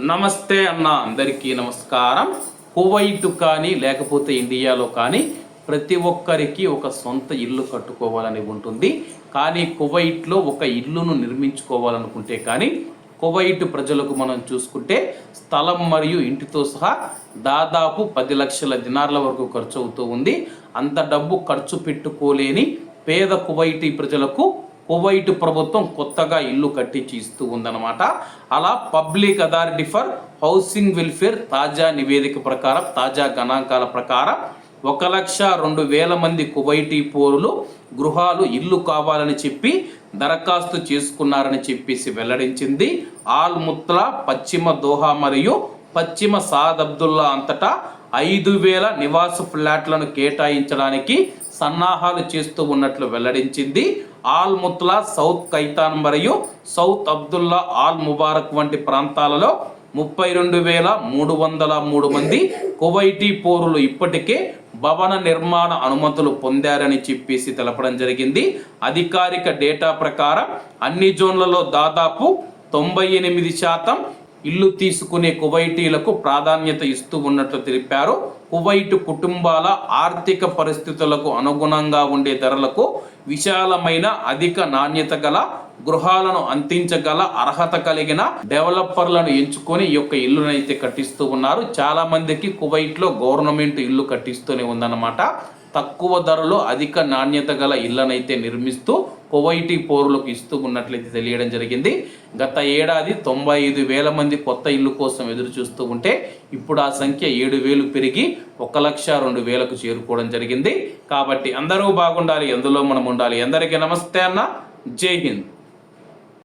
నమస్తే అన్న అందరికీ నమస్కారం. కువైట్ కానీ లేకపోతే ఇండియాలో కానీ ప్రతి ఒక్కరికి ఒక సొంత ఇల్లు కట్టుకోవాలని ఉంటుంది. కానీ కువైట్లో ఒక ఇల్లును నిర్మించుకోవాలనుకుంటే కానీ కువైట్ ప్రజలకు మనం చూసుకుంటే స్థలం మరియు ఇంటితో సహా దాదాపు పది లక్షల దినార్ల వరకు ఖర్చు అవుతూ ఉంది. అంత డబ్బు ఖర్చు పెట్టుకోలేని పేద కువైటీ ప్రజలకు కువైట్ ప్రభుత్వం కొత్తగా ఇల్లు కట్టించి ఇస్తూ ఉందన్నమాట. అలా public authority for housing welfare తాజా నివేదిక ప్రకారం తాజా గణాంకాల ప్రకారం ఒక లక్ష రెండు వేల మంది కువైటీ పౌరులు గృహాలు ఇల్లు కావాలని చెప్పి దరఖాస్తు చేసుకున్నారని చెప్పేసి వెల్లడించింది. ఆల్ ముత్లా పశ్చిమ దోహా మరియు పశ్చిమ సాద్ అబ్దుల్లా అంతటా ఐదు వేల నివాస ఫ్లాట్లను కేటాయించడానికి సన్నాహాలు చేస్తూ ఉన్నట్లు వెల్లడించింది. ఆల్ ముత్లా సౌత్ కైతాన్ మరియు సౌత్ అబ్దుల్లా ఆల్ ముబారక్ వంటి ప్రాంతాలలో ముప్పై రెండు వేల మూడు వందల మూడు మంది కువైటీ పౌరులు ఇప్పటికే భవన నిర్మాణ అనుమతులు పొందారని చెప్పేసి తెలపడం జరిగింది. అధికారిక డేటా ప్రకారం అన్ని జోన్లలో దాదాపు తొంభై ఎనిమిది శాతం ఇల్లు తీసుకునే కువైటీలకు ప్రాధాన్యత ఇస్తూ ఉన్నట్లు తెలిపారు. కువైట్ కుటుంబాల ఆర్థిక పరిస్థితులకు అనుగుణంగా ఉండే ధరలకు విశాలమైన అధిక నాణ్యత గల గృహాలను అందించగల అర్హత కలిగిన డెవలపర్లను ఎంచుకొని ఈ యొక్క ఇల్లునైతే కట్టిస్తూ ఉన్నారు. చాలా మందికి కువైట్లో గవర్నమెంట్ ఇల్లు కట్టిస్తూనే ఉందన్నమాట. తక్కువ ధరలో అధిక నాణ్యత గల ఇళ్ళనైతే నిర్మిస్తూ కువైటీ పోరులకు ఇస్తూ ఉన్నట్లయితే తెలియడం జరిగింది. గత ఏడాది తొంభై ఐదు వేల మంది కొత్త ఇల్లు కోసం ఎదురు చూస్తూ ఉంటే ఇప్పుడు ఆ సంఖ్య ఏడు వేలు పెరిగి ఒక లక్ష రెండు వేలకు చేరుకోవడం జరిగింది. కాబట్టి అందరూ బాగుండాలి ఎందులో మనం ఉండాలి. అందరికీ నమస్తే అన్న. జై హింద్.